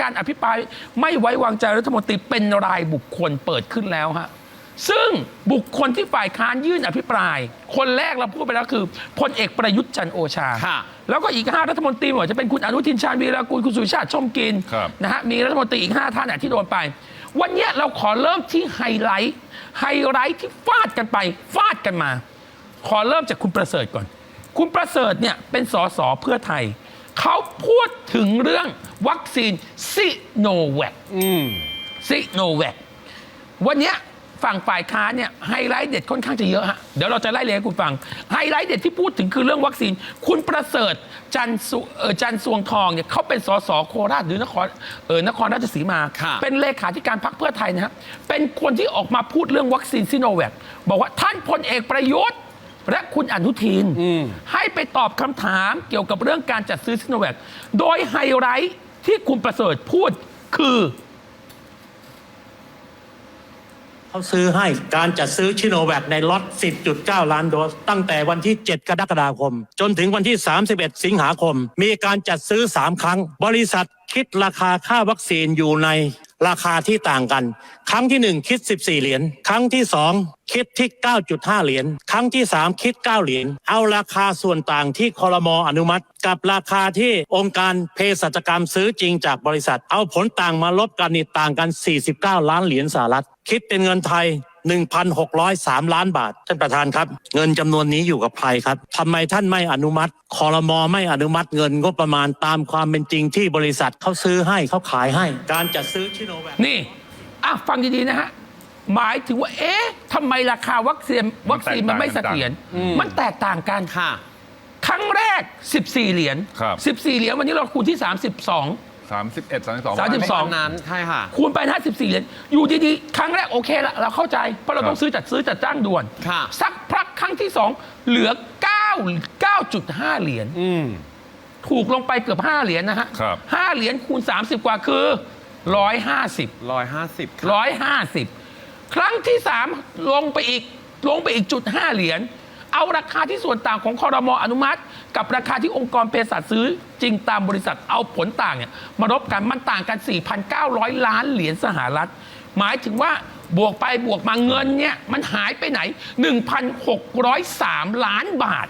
การอภิปรายไม่ไว้วางใจรัฐมนตรีเป็นรายบุคคลเปิดขึ้นแล้วฮะซึ่งบุคคลที่ฝ่ายค้านยื่นอภิปราย คนแรกเราพูดไปแล้วคือพลเอกประยุทธ์จันทร์โอชาค่ะแล้วก็อีก 5 รัฐมนตรีไม่ว่าจะเป็นคุณอนุทินชาญวีรกูลคุณสุชาติชมกลินครับนะฮะมีรัฐมนตรีอีก 5 ท่านน่ะที่โดนไป วันเนี้ยเราขอเริ่มที่ไฮไลท์ไฮไลท์ที่ฟาดกันไปฟาดกันมา ขอเริ่มจากคุณประเสริฐก่อน คุณประเสริฐเนี่ยเป็นสสเพื่อไทย เขาพูดถึงเรื่องวัคซีนซิโนแวคอืมซิโนแวควันเนี้ยฝั่งฝ่ายค้านเนี่ยไฮไลท์เด็ดค่อนข้างจะเยอะฮะเดี๋ยวเราจะไล่เรียงให้คุณฟัง ไฮไลท์เด็ดที่พูดถึงคือเรื่องวัคซีน คุณประเสริฐจันทร์สุเออจันทร์สวงทองเนี่ยเขาเป็นสสโคราชหรือนครเออนครราชสีมาค่ะเป็นเลขาธิการพรรคเพื่อไทยนะฮะเป็นคนที่ออกมาพูดเรื่องวัคซีนซิโนแวคบอกว่าท่านพลเอกประยุทธ์ และคุณอนุทิน ให้ไปตอบคำถามเกี่ยวกับเรื่องการจัดซื้อซิโนแวคโดยไฮไลท์ที่คุณประเสริฐพูดคือ เขาซื้อให้การจัดซื้อชิโนแวคในล็อต 10.9 ล้านโดส ตั้งแต่วันที่ 7 กรกฎาคม จนถึงวันที่ 31 สิงหาคม มีการจัดซื้อ 3 ครั้ง บริษัทคิดราคาค่าวัคซีนอยู่ใน ราคาที่ต่างกัน ครั้งที่1คิด 14 เหรียญครั้งที่ 2 คิดที่ 9.5 เหรียญครั้งที่ 3 คิด 9 เหรียญเอาราคาส่วนต่างที่คอรมออนุมัติ กับราคาที่องค์การเภสัชกรรมซื้อจริงจากบริษัท เอาผลต่างมาลบกันนี่ต่างกัน 49 ล้านเหรียญสหรัฐ คิดเป็นเงินไทย 1,603 ล้านบาท ท่านประธานครับ เงินจำนวนนี้อยู่กับใครครับทำไมท่านไม่อนุมัติคอรมอไม่อนุมัติเงินงบประมาณตามความเป็นจริงที่บริษัทเขาซื้อให้เขาขายให้ การจัดซื้อชิโนแวคนี่อะฟังดีๆนะฮะ หมายถึงว่า เอ๊ะทำไมราคาวัคซีนวัคซีนมันไม่เสถียรมันแตกต่างกันค่ะ ครั้งแรก 14 เหรียญครับ 14 เหรียญวันนี้เราคูณที่ 32 สามสิบเอ็ดสามสิบสองสามสิบตอนนั้นใช่ค่ะ คูณไปนะ14เหรียญอยู่ดีๆ ครั้งแรกโอเคละเราเข้าใจ เพราะเราต้องซื้อจัดซื้อจัดจ้างด่วน ค่ะ สักพักครั้งที่ 2 เหลือ 9 9.5 เหรียญอืม ถูกลงไปเกือบ 5 เหรียญนะฮะครับ ห้าเหรียญคูณ 30 กว่าคือ 150 ร้อยห้าสิบร้อยห้าสิบครั้งที่สามลงไปอีกลงไปอีกจุดห้าเหรียญ เอาราคาที่ส่วนต่างของคอรมออนุมัติ กับราคาที่องค์กรเภสัชซื้อจริงตามบริษัทเอาผลต่างเนี่ยมารบกันมันต่างกัน 4,900 ล้านเหรียญสหรัฐ หมายถึงว่าบวกไปบวกมาเงินเนี่ยมันหายไปไหน 1,603 ล้านบาท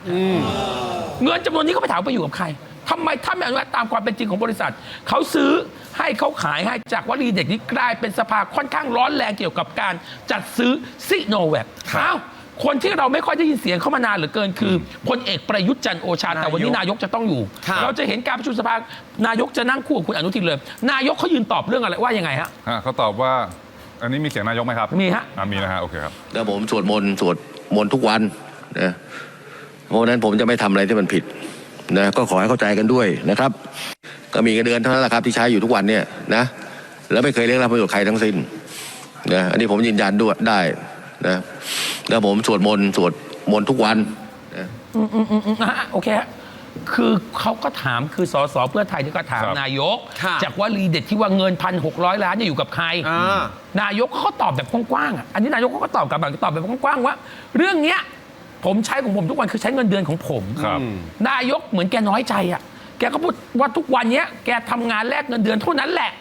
เงินจำนวนนี้เขาไปถามว่าไปอยู่กับใครทำไมท่านไม่อนุมัติตามความเป็นจริงของบริษัท เขาซื้อให้เขาขายให้จากวลีเด็กนี้กลายเป็นสภาค่อนข้างร้อนแรงเกี่ยวกับการจัดซื้อซิโนแวคครับอ้าว คนที่เราไม่ค่อยได้ยินเสียงเขามานานเหลือเกินคือพลเอกประยุทธ์จันทร์โอชา แต่วันนี้นายกจะต้องอยู่ ครับ เราจะเห็นการประชุมสภานายกจะนั่งคู่กับคุณอนุทินเลย นายกเขายืนตอบเรื่องอะไรว่ายังไงฮะฮะเขาตอบว่า อันนี้มีเสียงนายกไหมครับมีฮะ อ่ามีนะฮะ โอเคครับ แล้วผมสวดมนต์สวดมนต์ทุกวันนะเพราะฉะนั้นผมจะไม่ทำอะไรที่มันผิดนะก็ขอให้เข้าใจกันด้วยนะครับ ก็มีเงินเดือนเท่านั้นแหละครับที่ใช้อยู่ทุกวันเนี่ยนะแล้วไม่เคยเรียกรับประโยชน์ใครทั้งสิ้นนะอันนี้ผมยืนยันด้วยได้นะ แล้วผมสวดมนต์สวดมนต์ทุกวันนะอืมอืมอืมอืมอะโอเคฮะคือเขาก็ถามคือสสเพื่อไทยที่ก็ถามครับนายก ค่ะจากว่ารีเด็ดที่ว่าเงินพันหกร้อยล้านเนี่ยอยู่กับใคร อ่า นายกเขาก็ตอบแบบกว้างๆอะอันนี้นายกเขาก็ตอบกลับแบบตอบแบบกว้างๆว่า เรื่องเนี้ยผมใช้ของผมทุกวันคือใช้เงินเดือนของผม ครับ นายกเหมือนแกน้อยใจอะ แกก็พูดว่าทุกวันเนี้ยแกทำงานแลกเงินเดือนเท่านั้นแหละ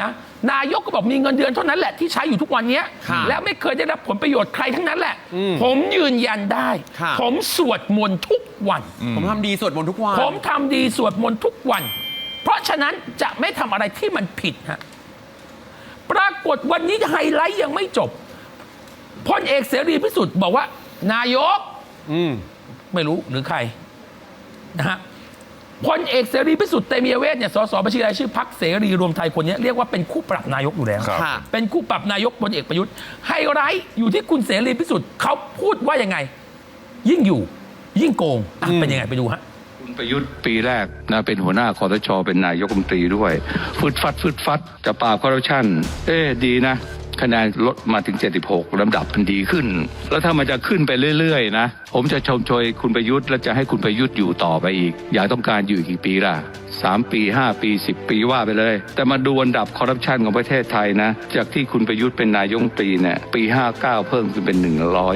นะ นายกก็บอกมีเงินเดือนเท่านั้นแหละที่ใช้อยู่ทุกวันเนี้ยค่ะและไม่เคยได้รับผลประโยชน์ใครทั้งนั้นแหละ อืมผมยืนยันได้ ค่ะ ผมสวดมนต์ทุกวัน ผมทำดีสวดมนต์ทุกวัน ผมทำดีสวดมนต์ทุกวัน เพราะฉะนั้นจะไม่ทำอะไรที่มันผิดฮะปรากฏวันนี้ไฮไลท์ยังไม่จบพลเอกเสรีพิสุทธิ์บอกว่า นายก อืม ไม่รู้หรือใครนะฮะ พลเอกเสรีพิสุทธิ์เตมียเวทเนี่ยสสบัญชีรายชื่อพักเสรีรวมไทยคนนี้เรียกว่าเป็นคู่ปรับนายกอยู่แล้ว ครับค่ะเป็นคู่ปรับนายกพลเอกประยุทธ์ไฮไลท์อยู่ที่คุณเสรีพิสุทธิ์เขาพูดว่ายังไง ยิ่งอยู่ยิ่งโกงอะเป็นยังไงไปดูฮะ คุณประยุทธ์ปีแรกนะเป็นหัวหน้าคอสชเป็นนายกรัฐมนตรีด้วยฟึดฟัดฟึดฟัดจะปราบคอร์รัปชันเอ๊ะดีนะ คะแนนลดมาถึง 76ลำดับมันดีขึ้น แล้วถ้ามันจะขึ้นไปเรื่อยๆนะ ผมจะชมชอยคุณประยุทธ์และจะให้คุณประยุทธ์อยู่ต่อไปอีก อยากต้องการอยู่อีกกี่ปีล่ะสามปีห้าปีสิบปีว่าไปเลย แต่มาดูอันดับคอร์รัปชันของประเทศไทยนะ จากที่คุณประยุทธ์เป็นนายกรัฐมนตรีเนี่ยปี59เพิ่มขึ้นเป็น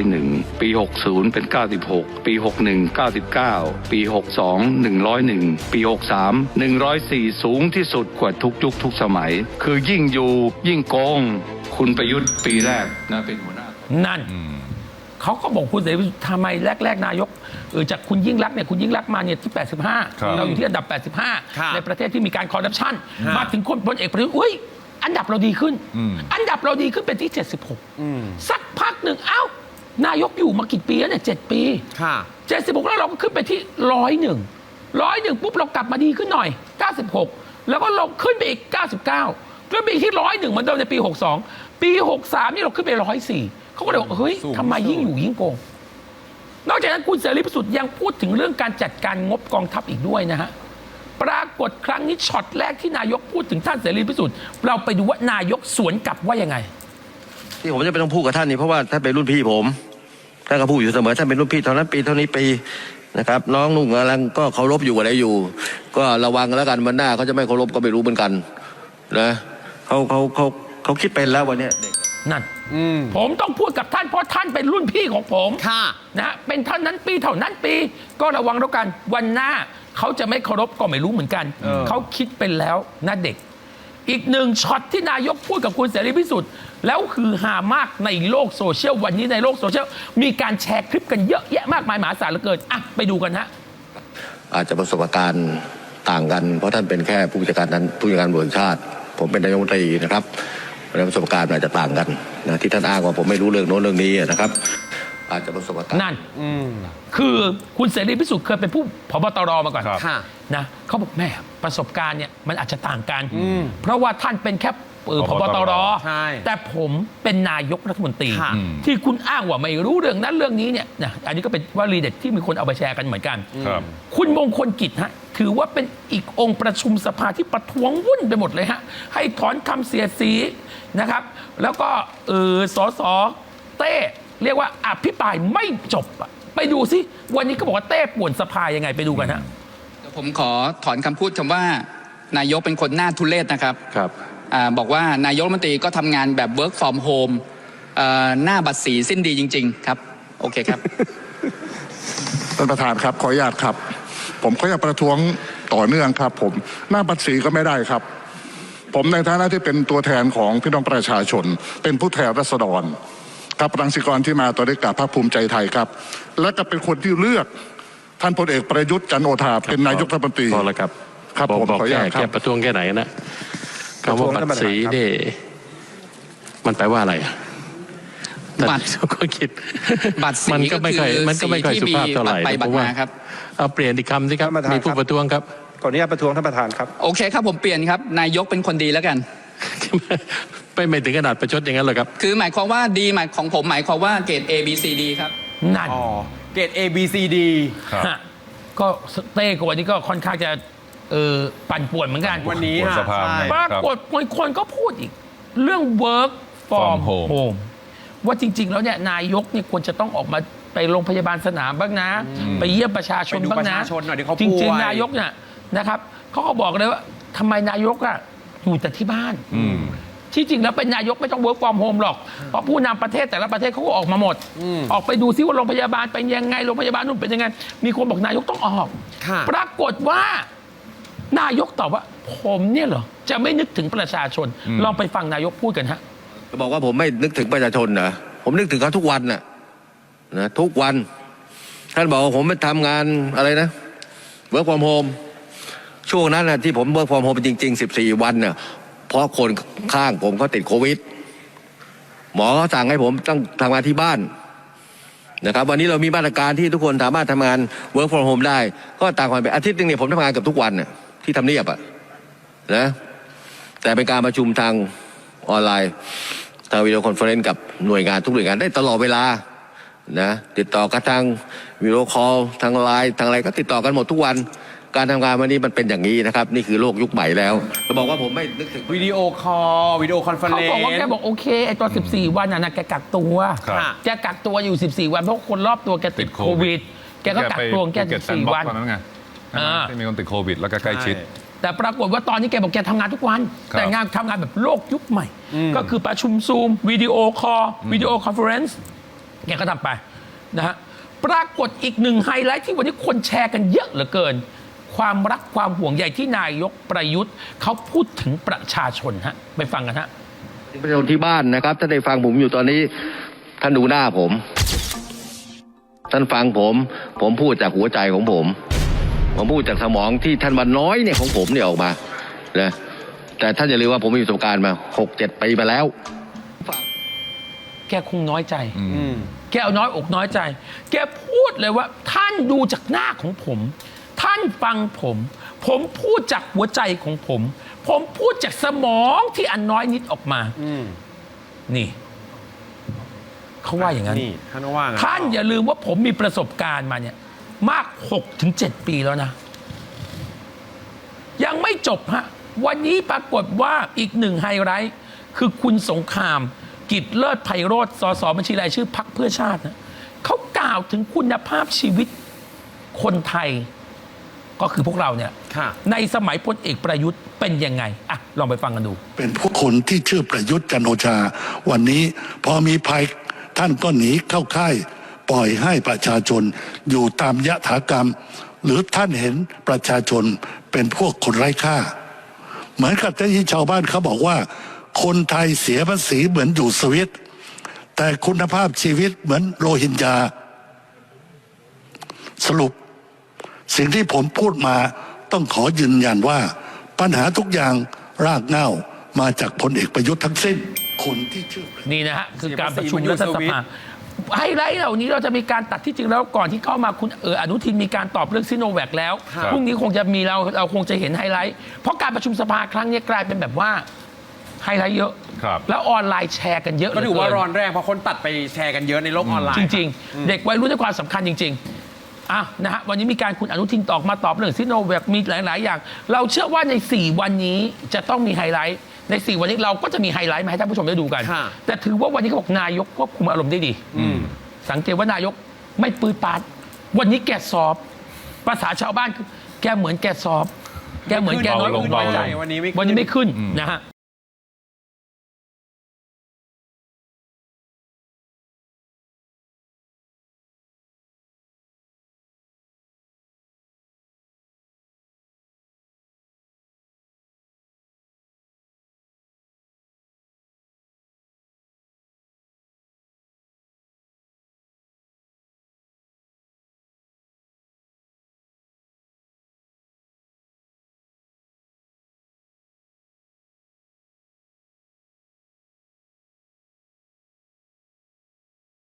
101ปี60เป็น96ปี61 99ปี62 101ปี63 104สูงที่สุดกว่าทุกยุคทุกสมัย คือยิ่งอยู่ยิ่งโกง คุณประยุทธ์ปีแรกนะเป็นหัวหน้า นั่นเขาก็บอกคุณเสรีพิสุทธิ์ทำไมแรก ๆ นายกเออจากคุณยิ่งรักษณ์เนี่ยคุณยิ่งรักษณ์มาเนี่ยที่ครับ85 เราอยู่ที่อันดับ ครับ85 ในประเทศที่มีการคอร์รัปชันฮะ มาถึงคนพลเอกประยุทธ์อุ้ยอันดับเราดีขึ้นอืมอันดับเราดีขึ้นเป็นที่ 76 สักพักหนึ่งเอ้านายกอยู่มากี่ปีแล้วเนี่ยเจ็ดปี ค่ะ76แล้วเราก็ขึ้นไปที่ร้อยหนึ่งร้อยหนึ่งปุ๊บเรากลับมาดีขึ้นหน่อย96แล้วก็ลงขึ้นไปอีก99ขึ้นไปอีกที่ร้อยหนึ่งเหมือนเดิมในปี62 ปี 63 นี่เราขึ้นไปร้อยสี่เขาก็เลยบอกเฮ้ยสูงทำไมสุดยิ่งอยู่ยิ่งโกง นอกจากนั้นคุณเสรีพิสุทธิ์ยังพูดถึงเรื่องการจัดการงบกองทัพอีกด้วยนะฮะปรากฏครั้งนี้ช็อตแรกที่นายกพูดถึงท่านเสรีพิสุทธิ์เราไปดูว่านายกสวนกลับว่ายังไง ที่ผมจะไม่ต้องพูดกับท่านนี่เพราะว่าท่านเป็นรุ่นพี่ผมท่านก็พูดอยู่เสมอท่านเป็นรุ่นพี่เท่านั้นปีเท่านี้ปีนะครับ น้องนุ่งกำลังก็เคารพอยู่อะไรอยู่ ก็ระวังกันแล้วกันวันหน้าเขาจะไม่เคารพก็ไม่รู้เหมือนกันนะเขาเขาเขา เขาคิดเป็นแล้ววันเนี้ยเด็ก นั่น อืม ผมต้องพูดกับท่านเพราะท่านเป็นรุ่นพี่ของผมค่ะ นะฮะเป็นเท่านั้นปีเท่านั้นปี ก็ระวังแล้วกันวันหน้าเขาจะไม่เคารพก็ไม่รู้เหมือนกัน เออ เขาคิดเป็นแล้วนะเด็ก อีกหนึ่งช็อตที่นายกพูดกับคุณเสรีพิสุทธิ์แล้วคือหามากในโลกโซเชียลวันนี้ในโลกโซเชียลมีการแชร์คลิปกันเยอะแยะมากมายมหาศาลเหลือเกินอะไปดูกันฮะ อาจจะประสบการณ์ต่างกัน เพราะท่านเป็นแค่ผู้จัดการนั้นผู้จัดการบริหารชาติ ผมเป็นนายกรัฐมนตรีนะครับ เพราะฉะนั้นประสบการณ์อาจจะต่างกันนะที่ท่านอ้างว่าผมไม่รู้เรื่องโน้นเรื่องนี้นะครับ อาจจะประสบการณ์นั่นคือคุณเสรีพิสุทธิ์เคยเป็นผู้พบตรมาก่อนครับค่ะนะเขาบอกแม่ประสบการณ์เนี่ยมันอาจจะต่างกัน เพราะว่าท่านเป็นแค่ เอ่อพบตรใช่แต่ผมเป็นนายกรัฐมนตรี ค่ะ ที่คุณอ้างว่าไม่รู้เรื่องนั้นเรื่องนี้เนี่ยนะอันนี้ก็เป็นวลีเด็ดที่มีคนเอาไปแชร์กันเหมือนกัน ครับ คุณมงคลกิจฮะถือว่าเป็นอีกองค์ประชุมสภาที่ประท้วงวุ่นไปหมดเลยฮะ ให้ถอนคำเสียดสีนะครับ แล้วก็เออสสเต้เรียกว่าอภิปรายไม่จบอะไปดูสิ วันนี้ก็บอกว่าเต้ป่วนสภายังไงไปดูกันฮะ ผมขอถอนคำพูดคำว่า นายกเป็นคนหน้าทุเลศนะครับ ครับอา บอกว่านายกรัฐมนตรีก็ทำงานแบบ work from home เอ่อหน้าบัตรสีสิ้นดีจริง ๆ ครับ โอเคครับท่านประธานครับ ขออนุญาตครับ ผมขออนุญาตประท้วงต่อเนื่องครับ ผมหน้าบัตรสีก็ไม่ได้ครับ ผมในฐานะที่เป็นตัวแทนของพี่น้องประชาชน เป็นผู้แทนรัษฎรครับรังสิกรที่มาตัวได้กับภาคภูมิใจไทยครับ และก็เป็นคนที่เลือกท่านพลเอกประยุทธ์จันทร์โอชาเป็นนายกรัฐมนตรีพอแล้วครับครับอกผมบอกขออนุแค่ญาตครับแค่ประท้วงแค่ไหนนะประ คำท้วว่างบัตท่านประรธานสีครับนี่มันแปลว่าอะไรอะท่านบัตรก็คิดบัตรสีมันก็ไม่ค่อยก็คือมันก็ไม่ค่อยสีสุที่ภาพเท่าไหร่มีบัตรไปผมว่าบัตรมาครับเอาเปลี่ยนอีกคำสิครับท่านประธานมีผู้ครับประท้วงครับขออนุญาตประท้วงท่านประธานครับโอเคครับผมเปลี่ยนครับ นายกเป็นคนดีแล้วกันไม่ไม่ถึงขนาดประชดอย่างนั้นหรอกครับ คือหมายความว่าดีหมายของผมหมายความว่าเกรด A B C D ครับนั่นอ๋อเกรด A B C D ครับฮะก็เต้กับวันนี้ก็ค่อนข้างจะ เออปั่นป่วนเหมือนกัน วันนี้บนฮะสภาใช่ไม่ปรากฏบางคนก็พูดอีก เรื่อง work from From home home ว่าจริง ๆ แล้วเนี่ยนายกเนี่ยควรจะต้องออกมาไปโรงพยาบาลสนามบ้างนะ ไปเยี่ยมประชาชนไปดูบ้างนะประชาชนหน่อยเดี๋ยวเขาจริงป่วย ๆ นายกเนี่ยนะครับเขาก็บอกเลยว่าทำไมนายกอะอยู่แต่ที่บ้าน อืม ที่จริงแล้วเป็นนายกไม่ต้อง work from home หรอก เพราะผู้นำประเทศแต่ละประเทศเขาก็ออกมาหมด ออกไปดูซิว่าโรงพยาบาลเป็นยังไง โรงพยาบาลนู่นเป็นยังไง มีคนบอกนายกต้องออก ค่ะ ปรากฏว่า นายกตอบว่า ผมเนี่ยเหรอ จะไม่นึกถึงประชาชนอืมลองไปฟังนายกพูดกันฮะจะบอกว่าผมไม่นึกถึงประชาชนนะผมนึกถึงเขาทุกวันน่ะนะทุกวัน ท่านบอกว่าผมไปทำงานอะไรนะเวิร์กฟอร์มโฮมช่วงนั้นนะที่ผมเวิร์กฟอร์มโฮมจริง ๆ 14 วันเนี่ยเพราะคนข้างผมเขาติดโควิด หมอเขาสั่งให้ผมต้องทำงานที่บ้านนะครับวันนี้เรามีมาตรการที่ทุกคนสามารถทำงาน work from home ได้ ก็ต่างกันไปอาทิตย์หนึงเนี่ยผมทำงานเกับทุกวันน่ะ ที่ทำเนียบอะนะแต่เป็นการประชุมทางออนไลน์ ทางวิดีโอคอนเฟอเรนซ์กับหน่วยงานทุกหน่วยงานได้ตลอดเวลานะติดต่อกันทางวิดีโอคอลทางไลน์ทางอะไรก็ติดต่อกันหมดทุกวัน การทำงานวันนี้มันเป็นอย่างนี้นะครับ นี่คือโลกยุคใหม่แล้วจะบอกว่าผมไม่นึกถึงวิดีโอคอลวิดีโอคอนเฟอเรเขานซ์ บอกว่าแกบอกโอเคไอตัว14 วันน่ะนะแกกักตัวครับแกกักตัวอยู่ 14 วันเพราะคนรอบตัวแกติดโควิดแกก็กักตัวแกภูเก็ตแซนด์14 บ็อกวัน ซ์ตอนนั้นไง อ่า ที่มีคนติดโควิด แล้วก็ใกล้ชิด แต่ปรากฏว่าตอนนี้แกบอกแกทำงานทุกวัน ครับ แต่งานทำงานแบบโลกยุคใหม่ ก็คือประชุมซูมวิดีโอคอลวิดีโอคอนเฟอเรนซ์แกก็ทำไปนะฮะปรากฏอีกหนึ่งไฮไลท์ที่วันนี้คนแชร์กันเยอะเหลือเกิน ความรักความห่วงใยที่นายกประยุทธ์เขาพูดถึงประชาชนฮะไปฟังกันฮะ ประชาชนที่บ้านนะครับท่านได้ฟังผมอยู่ตอนนี้ ท่านดูหน้าผม ท่านฟังผม ผมพูดจากหัวใจของผม ผมพูดจากสมองที่ท่านวันน้อยเนี่ยของผมเนี่ยออกมานะแต่ท่านอย่าลืมว่าผมมีประสบการณ์มาหกเจ็ดปีมาแล้ว แกคงน้อยใจอืมแกเอาน้อยอกน้อยใจ แกพูดเลยว่าท่านดูจากหน้าของผม ท่านฟังผม ผมพูดจากหัวใจของผม ผมพูดจากสมองที่อันน้อยนิดออกมาอืมนี่เขาว่าอย่างนั้นนี่ท่านว่างั้นท่านอย่าลืมว่าผมมีประสบการณ์มาเนี่ย มาก6ถึง7ปีแล้วนะ ยังไม่จบฮะ วันนี้ปรากฏว่าอีกหนึ่งไฮไลท์คือคุณสงคราม กิจเลิศไพโรธสสบัญชีรายชื่อพักเพื่อชาตินะเขากล่าวถึงคุณภาพชีวิตคนไทย ก็คือพวกเราเนี่ยค่ะในสมัยพลเอกประยุทธ์เป็นยังไงอะลองไปฟังกันดู เป็นพวกคนที่ชื่อประยุทธ์จันทร์โอชา วันนี้พอมีภัยท่านก็หนีเข้าค่าย ปล่อยให้ประชาชนอยู่ตามยถากรรม หรือท่านเห็นประชาชนเป็นพวกคนไร้ค่า เหมือนกับที่ชาวบ้านเขาบอกว่า คนไทยเสียภาษีเหมือนอยู่สวิต แต่คุณภาพชีวิตเหมือนโรฮิงญาสรุป สิ่งที่ผมพูดมาต้องขอยืนยันว่า ปัญหาทุกอย่างรากเหง้ามาจากพลเอกประยุทธ์ทั้งสิ้นคนที่ชื่อนี่นะฮะคือเสียการภาษีประชุมมันอยู่รัฐสสวิตภา ไฮไลท์เหล่านี้เราจะมีการตัดที่จริงแล้วก่อนที่เข้ามาคุณเอออนุทินมีการตอบเรื่องซิโนแวคแล้วครับพรุ่งนี้คงจะมีเราเราคงจะเห็นไฮไลท์ เพราะการประชุมสภาครั้งนี้กลายเป็นแบบว่าไฮไลท์เยอะ ครับ แล้วออนไลน์แชร์กันเยอะก็ถือว่าเหลืร้เอนแรงเพราะคนตัดไปแชร์กันเยอะในโลกออนไลน์ จริง ๆ เด็กวัยรุ่นให้ความสำคัญจริง ๆอะนะฮะวันนี้มีการคุณอนุทินตอกมาตอบเรื่องซิโนแวคมีหลาย ๆ อย่าง เราเชื่อว่าใน 4 วันนี้จะต้องมีไฮไลท์ ใน 4 วันนี้เราก็จะมีไฮไลท์มาให้ท่านผู้ชมได้ดูกัน ค่ะ แต่ถือว่าวันนี้เขาบอกนายกควบคุมอารมณ์ได้ดี อืม สังเกตว่านายกไม่ปืดปาด วันนี้แกสอบ ภาษาชาวบ้านคือแกเหมือนแกสอบ แกเหมือนแกน้อยอกน้อยใจวันนี้ไม่ขึ้น วันนี้ไม่ขึ้นนะฮะ